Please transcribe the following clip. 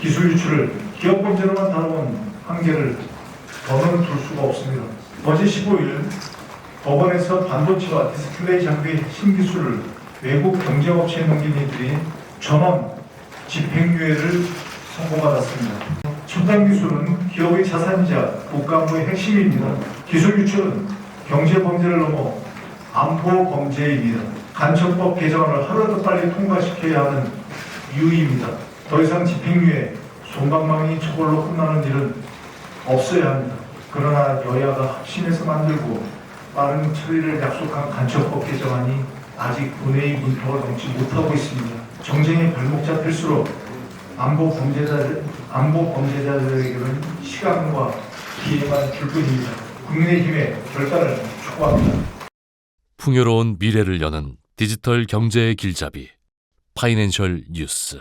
기술 유출을 기업 범죄로만 다뤄온 한계를 더는 둘 수가 없습니다. 어제 15일 법원에서 반도체와 디스플레이 장비 신기술을 외국 경쟁업체에 넘긴 이들이 전원 집행유예를 선고받았습니다. 첨단 기술은 기업의 자산이자 국가안보의 핵심입니다. 기술 유출은 경제 범죄를 넘어 안보 범죄입니다. 간첩법 개정안을 하루라도 빨리 통과시켜야 하는 이유입니다. 더 이상 집행유예, 손방망이 처벌로 끝나는 일은 없어야 합니다. 그러나 여야가 합심해서 만들고 빠른 처리를 약속한 간첩법 개정안이 아직 본회의 문턱을 넘지 못하고 있습니다. 정쟁의 발목 잡힐수록 안보 범죄자들, 안보 범죄자들에게는 시간과 기회만 줄 뿐입니다. 국민의힘의 결단을 촉구합니다. 풍요로운 미래를 여는 디지털 경제의 길잡이 파이낸셜 뉴스